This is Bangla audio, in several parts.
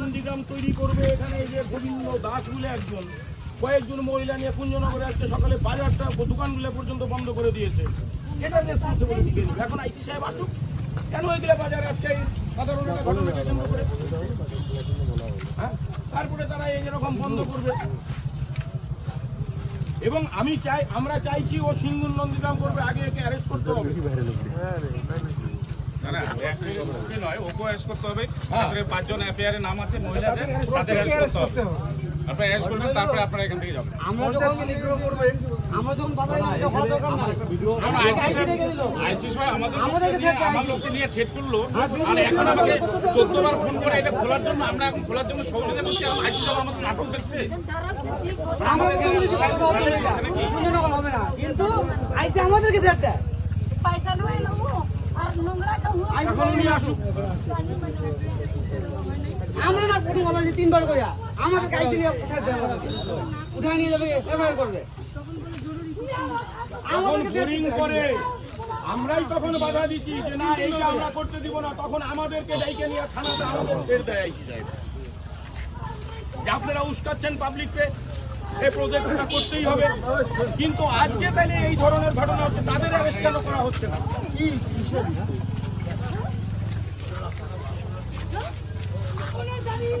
নন্দীগ্রাম তৈরি করবে এখানে এই যে গোবিন্দ দাস বলে একজন। কয়েকজন মহিলা নিয়ে কুঞ্জনগরে আজকে সকালে বাজারটা দোকানগুলো পর্যন্ত বন্ধ করে দিয়েছে। এটা রেসপন্সিবিলিটি কে এখন আইসি সাহেব আসুক। কেন এগুলো বাজারে আজকে ঘটনাকে কেন্দ্র করে হ্যাঁ? তারপরে তারা এই যেরকম বন্ধ করবে। এবং আমি চাই, আমরা চাইছি ও সিঙ্গুর নন্দীগ্রাম করবে, আগে একে অ্যারেস্ট করতে হবে। ওকে করতে হবে। হ্যাঁ। তারপরে পাঁচজন নাম আছে মহিলাদের, তাদের করতে হবে। করবেন, তারপরে আপনারা এখান থেকে যাবেন। আমরা যখন যখন আমাদের লোককে নিয়ে- ঠেট আমার লোককে নিয়ে ঠেট করল, আর এখন আমাকে 14 বার ফোন করে এটা খোলার জন্য আমরা এখন খোলার জন্য সহযোগিতা করছি এখন আইসি সাহেব আমাদের নাটক দেখছে। কিন্তু আইসি আমাদেরকে দেয়। পয়সা নয় এখন উনি আসুক। আমরা না প্রথম কথা যে তিনবার করে আমাদেরকে আইসি নিয়ে দেবে উঠায় নিয়ে যাবে? এফআইআর করবে। তখন বোরিং করে আমরাই তখন বাধা দিচ্ছি যে না এইটা আমরা করতে দিব না তখন আমাদেরকে ডাইকে নিয়ে থানাতে আমাদের ছেড়ে দেয়। যে আপনারা উস্কাচ্ছেন পাবলিককে এই প্রজেক্টটা করতেই হবে। কিন্তু আজকে তাহলে এই ধরনের ঘটনা হচ্ছে তাদের অ্যারেস্ট কেন করা হচ্ছে না?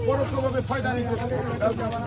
পরোক্ষভাবে ফয়দা নিতে